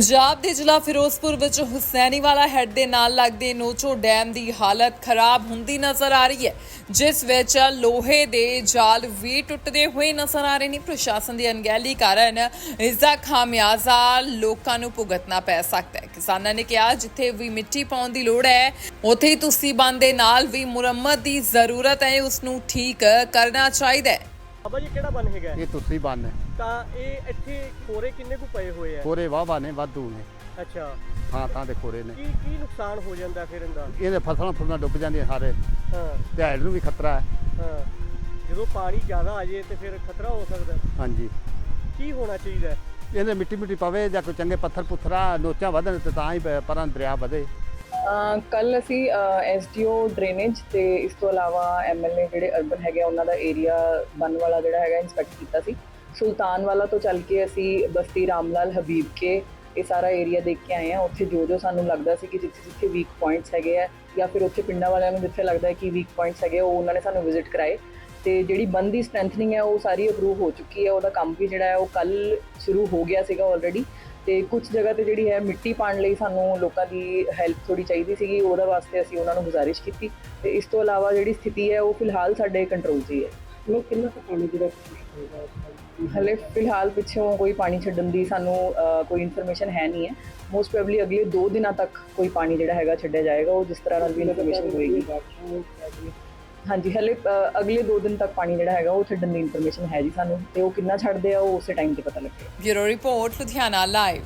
ਪੰਜਾਬ ਦੇ ਜ਼ਿਲ੍ਹਾ ਫਿਰੋਜ਼ਪੁਰ ਵਿੱਚ ਹੁਸੈਨੀਵਾਲਾ ਹੈੱਡ ਦੇ ਨਾਲ ਲੱਗਦੇ ਨੋਚੋ ਡੈਮ ਦੀ ਹਾਲਤ ਖਰਾਬ ਹੁੰਦੀ ਨਜ਼ਰ ਆ ਰਹੀ ਹੈ, ਜਿਸ ਵਿੱਚ ਲੋਹੇ ਦੇ ਜਾਲ ਵੀ ਟੁੱਟਦੇ ਹੋਏ ਨਜ਼ਰ ਆ ਰਹੇ ਨੇ। ਪ੍ਰਸ਼ਾਸਨ ਦੀ ਅਣਗਹਿਲੀ ਕਾਰਨ ਇਸ ਦਾ ਖਾਮਿਆਜ਼ਾ ਲੋਕਾਂ ਨੂੰ ਭੁਗਤਣਾ ਪੈ ਸਕਦਾ ਹੈ। ਕਿਸਾਨਾਂ ਨੇ ਕਿਹਾ, ਜਿੱਥੇ ਵੀ ਮਿੱਟੀ ਪਾਉਣ ਦੀ ਲੋੜ ਹੈ, ਉੱਥੇ ਹੀ ਤੁਸੀਂ ਬੰਦ ਦੇ ਨਾਲ ਵੀ ਮੁਰੰਮਤ ਦੀ ਜ਼ਰੂਰਤ ਹੈ ਉਸ ਨੂੰ ਠੀਕ ਕਰਨਾ ਚਾਹੀਦਾ ਹੈ। ਬਾਬਾ ਜੀ ਕਿਹੜਾ ਬਨ ਹੈਗਾ? ਇਹ ਤੁਸੀਂ ਬੰਨ ਹੈ। ਤਾਂ ਇਹ ਇੱਥੇ ਖੋਰੇ ਕਿੰਨੇ ਕੁ ਪਏ ਹੋਏ ਆ? ਕੋਰੇ ਵਾਹਵਾ ਨੇ ਵਾਧੂ ਨੇ। ਅੱਛਾ। ਥਾਂ ਥਾਂ ਤੇ ਕੋਰੇ ਨੇ। ਕੀ ਕੀ ਨੁਕਸਾਨ ਹੋ ਜਾਂਦਾ ਫਿਰ ਇਹਦਾ? ਇਹਦੇ ਫਸਲਾਂ ਫੁੱਲਾਂ ਡੁੱਬ ਜਾਂਦੀਆਂ ਸਾਰੇ। ਹਾਂ। ਦਿਹਾੜ ਨੂੰ ਵੀ ਖਤਰਾ ਹੈ। ਹਾਂ। ਜਦੋਂ ਪਾਣੀ ਜ਼ਿਆਦਾ ਆ ਜੇ ਤੇ ਫਿਰ ਖਤਰਾ ਹੋ ਸਕਦਾ। ਹਾਂਜੀ। ਕੀ ਹੋਣਾ ਚਾਹੀਦਾ? ਹੈ? ਇਹਦੇ ਮਿੱਟੀ ਮਿੱਟੀ ਪਵੇ ਜਾਂ ਕੋਈ ਚੰਗੇ ਪੱਥਰ ਪੁੱਥਰਾ ਨੋਚਾਂ ਵਧਣ ਤੇ ਤਾਂ ਹੀ ਪ- ਪਰਾਂ ਦਰਿਆ ਵਧੇ। ਕੱਲ ਅਸੀਂ ਐਸਡੀਓ ਡਰੇਨੇਜ ਤੇ ਇਸ ਤੋਂ ਇਲਾਵਾ ਐਮਐਲਏ ਜਿਹੜੇ ਅਰਬਨ ਹੈਗੇ ਆ, ਉਹਨਾਂ ਦਾ ਏਰੀਆ ਬਨ ਵਾਲਾ ਜਿਹੜਾ ਹੈਗਾ ਇਨਸਪੈਕਟ ਕੀਤਾ ਸੀ। ਸੁਲਤਾਨ ਵਾਲਾ ਤੋਂ ਚੱਲ ਕੇ ਅਸੀਂ ਬਸਤੀ ਰਾਮਲਾਲ ਹਬੀਬ ਕੇ ਇਹ ਸਾਰਾ ਏਰੀਆ ਦੇਖ ਕੇ ਆਏ ਆ। ਉੱਥੇ ਜੋ ਜੋ ਸਾਨੂੰ ਲੱਗਦਾ ਸੀ ਕਿ ਜਿੱਥੇ ਜਿੱਥੇ ਵੀਕ ਪੁਆਇੰਟਸ ਹੈਗੇ ਆ ਜਾਂ ਫਿਰ ਉੱਥੇ ਪਿੰਡਾਂ ਵਾਲਿਆਂ ਨੂੰ ਜਿੱਥੇ ਲੱਗਦਾ ਹੈ ਕਿ ਵੀਕ ਪੁਆਇੰਟਸ ਹੈਗੇ ਆ, ਉਹ ਉਹਨਾਂ ਨੇ ਸਾਨੂੰ ਵਿਜ਼ਿਟ ਕਰਾਏ। ਤੇ ਜਿਹੜੀ ਬੰਦ ਦੀ ਸਟਰੈਂਥਨਿੰਗ ਹੈ ਉਹ ਸਾਰੀ ਅਪਰੂਵ ਹੋ ਚੁੱਕੀ ਹੈ। ਉਹਦਾ ਕੰਮ ਵੀ ਜਿਹੜਾ ਹੈ ਉਹ ਕੱਲ ਸ਼ੁਰੂ ਹੋ ਗਿਆ ਸੀਗਾ ਆਲਰੇਡੀ ਤੇ ਕੁਝ ਜਗ੍ਹਾ ਤੇ ਜਿਹੜੀ ਹੈ ਮਿੱਟੀ ਪਾਣ ਲਈ ਸਾਨੂੰ ਲੋਕਾਂ ਦੀ ਹੈਲਪ ਥੋੜੀ ਚਾਹੀਦੀ ਸੀਗੀ ਉਹਦਾ ਵਾਸਤੇ ਅਸੀਂ ਉਹਨਾਂ ਨੂੰ ਗੁਜ਼ਾਰਿਸ਼ ਕੀਤੀ। ਤੇ ਇਸ ਤੋਂ ਇਲਾਵਾ ਜਿਹੜੀ ਸਥਿਤੀ ਹੈ ਉਹ ਫਿਲਹਾਲ ਸਾਡੇ ਕੰਟਰੋਲ 'ਚ ਹੀ ਹੈ। ਲੋਕ ਕਿੰਨਾ ਕੁ ਪਾਣੀ ਜਿਹੜਾ ਹਲੇ ਫਿਲਹਾਲ ਪਿੱਛੋਂ ਕੋਈ ਪਾਣੀ ਛੱਡਣ ਦੀ ਸਾਨੂੰ ਕੋਈ ਇਨਫੋਰਮੇਸ਼ਨ ਹੈ ਨਹੀਂ ਹੈ। ਮੋਸਟ ਪ੍ਰੋਬਬਲੀ ਅਗਲੇ 2 ਦਿਨਾਂ ਤੱਕ ਕੋਈ ਪਾਣੀ ਜਿਹੜਾ ਹੈਗਾ ਛੱਡਿਆ ਜਾਏਗਾ ਉਹ ਜਿਸ ਤਰ੍ਹਾਂ ਨਾਲ ਵੀ ਇਨਫੋਰਮੇਸ਼ਨ ਹੋਏਗੀ। ਹਾਂਜੀ, ਹਲੇ ਅਗਲੇ 2 ਦਿਨ ਤੱਕ ਪਾਣੀ ਜਿਹੜਾ ਹੈਗਾ ਉਹ ਛੱਡਣ ਦੀ ਇਨਫੋਰਮੇਸ਼ਨ ਹੈ ਜੀ ਸਾਨੂੰ, ਤੇ ਉਹ ਕਿੰਨਾ ਛੱਡਦੇ ਆ, ਉਹ ਉਸੇ ਟਾਈਮ ਤੇ ਪਤਾ ਲੱਗੇਗਾ। Bureau report, Ludhiana live